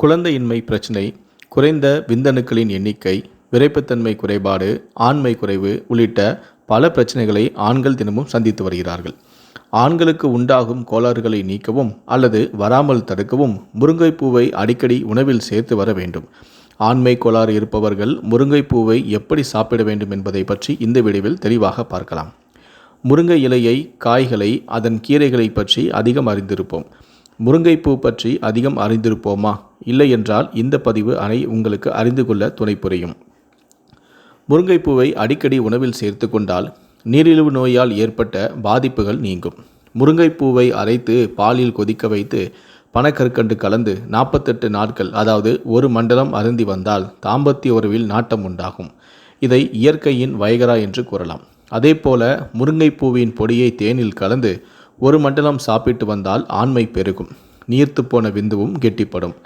குழந்தையின்மை பிரச்சினை குறைந்த விந்தணுக்களின் எண்ணிக்கை விரைப்புத்தன்மை குறைபாடு ஆண்மை குறைவு உள்ளிட்ட பல பிரச்சனைகளை ஆண்கள் தினமும் சந்தித்து வருகிறார்கள். ஆண்களுக்கு உண்டாகும் கோளாறுகளை நீக்கவும் அல்லது வராமல் தடுக்கவும் முருங்கைப்பூவை அடிக்கடி உணவில் சேர்த்து வர வேண்டும். ஆண்மை கோளாறு இருப்பவர்கள் முருங்கைப்பூவை எப்படி சாப்பிட வேண்டும் என்பதை பற்றி இந்த வீடியோவில் தெளிவாக பார்க்கலாம். முருங்கை இலையை காய்களை அதன் கீரைகளை பற்றி அதிகம் அறிந்திருப்போம். முருங்கைப்பூ பற்றி அதிகம் அறிந்திருப்போமா? இல்லை என்றால் இந்த பதிவு அணை உங்களுக்கு அறிந்து கொள்ள துணை புரியும். முருங்கைப்பூவை அடிக்கடி உணவில் சேர்த்து கொண்டால் நீரிழிவு நோயால் ஏற்பட்ட பாதிப்புகள் நீங்கும். முருங்கைப்பூவை அரைத்து பாலில் கொதிக்க வைத்து பனக்கற்கண்டு கலந்து நாற்பத்தெட்டு நாட்கள் அதாவது ஒரு மண்டலம் அருந்தி வந்தால் தாம்பத்திய உறவில் நாட்டம் உண்டாகும். இதை இயற்கையின் வைகரா என்று கூறலாம். அதேபோல முருங்கைப்பூவின் பொடியை தேனில் கலந்து ஒரு மண்டலம் சாப்பிட்டு வந்தால் ஆண்மை பெருகும். நீர்த்து போன விந்துவும் கெட்டிப்படும்.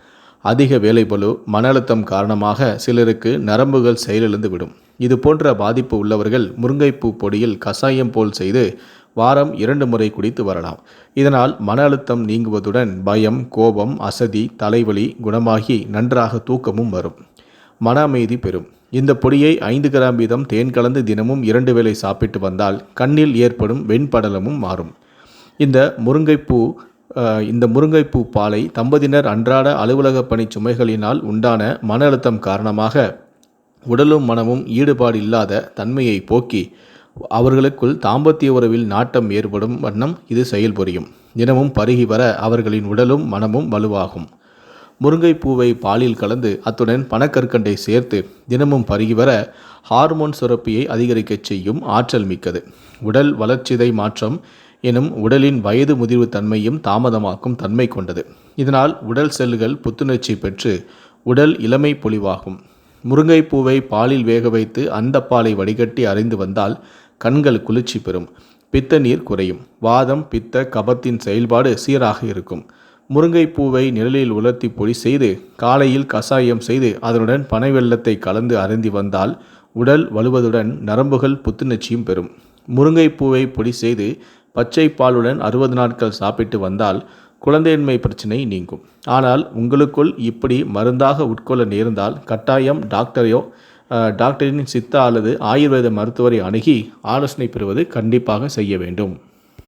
அதிக வேலைப்பளு மன அழுத்தம் காரணமாக சிலருக்கு நரம்புகள் செயலிழந்து விடும். இது போன்ற பாதிப்பு உள்ளவர்கள் முருங்கைப்பூ பொடியில் கசாயம் போல் செய்து வாரம் இரண்டு முறை குடித்து வரலாம். இதனால் மன அழுத்தம் நீங்குவதுடன் பயம் கோபம் அசதி தலைவலி குணமாகி நன்றாக தூக்கமும் வரும். மன அமைதி பெறும். இந்த பொடியை ஐந்து கிராம் வீதம் தேன் கலந்து தினமும் இரண்டு வேளை சாப்பிட்டு வந்தால் கண்ணில் ஏற்படும் வெண்படலமும் மாறும். இந்த முருங்கைப்பூ இந்த முருங்கைப்பூ பாலை தம்பதியினர் அன்றாட அலுவலக பணி சுமைகளினால் உண்டான மன அழுத்தம் காரணமாக உடலும் மனமும் ஈடுபாடு இல்லாத தன்மையை போக்கி அவர்களுக்குள் தாம்பத்திய உறவில் நாட்டம் ஏற்படும் வண்ணம் இது செயல்புரியும் தினமும் பருகி வர அவர்களின் உடலும் மனமும் வலுவாகும். முருங்கைப்பூவை பாலில் கலந்து அத்துடன் பனக்கற்கண்டை சேர்த்து தினமும் பருகி வர ஹார்மோன் சுரப்பியை அதிகரிக்கச் செய்யும் ஆற்றல் மிக்கது. உடல் வளர்ச்சிதை மாற்றம் எனும் உடலின் வயது முதிர்வு தன்மையும் தாமதமாக்கும் தன்மை கொண்டது. இதனால் உடல் செல்கள் புத்துணர்ச்சி பெற்று உடல் இளமை பொலிவாகும். முருங்கைப்பூவை பாலில் வேக வைத்து அந்த பாலை வடிகட்டி அறிந்து வந்தால் கண்கள் குளிர்ச்சி பெறும். பித்த நீர் குறையும். வாதம் பித்த கபத்தின் செயல்பாடு சீராக இருக்கும். முருங்கைப்பூவை நிழலில் உலர்த்தி பொடி செய்து காலையில் கசாயம் செய்து அதனுடன் பனை வெள்ளத்தை கலந்து அருந்தி வந்தால் உடல் வலுவதுடன் நரம்புகள் புத்துணர்ச்சியும் பெறும். முருங்கைப்பூவை பொடி செய்து பச்சை பாலுடன் அறுபது நாட்கள் சாப்பிட்டு வந்தால் குழந்தையின்மை பிரச்சனை நீங்கும். ஆனால் உங்களுக்குள் இப்படி மருந்தாக உட்கொள்ள நேர்ந்தால் கட்டாயம் டாக்டரையோ டாக்டரின் சித்தா அல்லது ஆயுர்வேத மருத்துவரை அணுகி ஆலோசனை பெறுவது கண்டிப்பாக செய்ய வேண்டும்.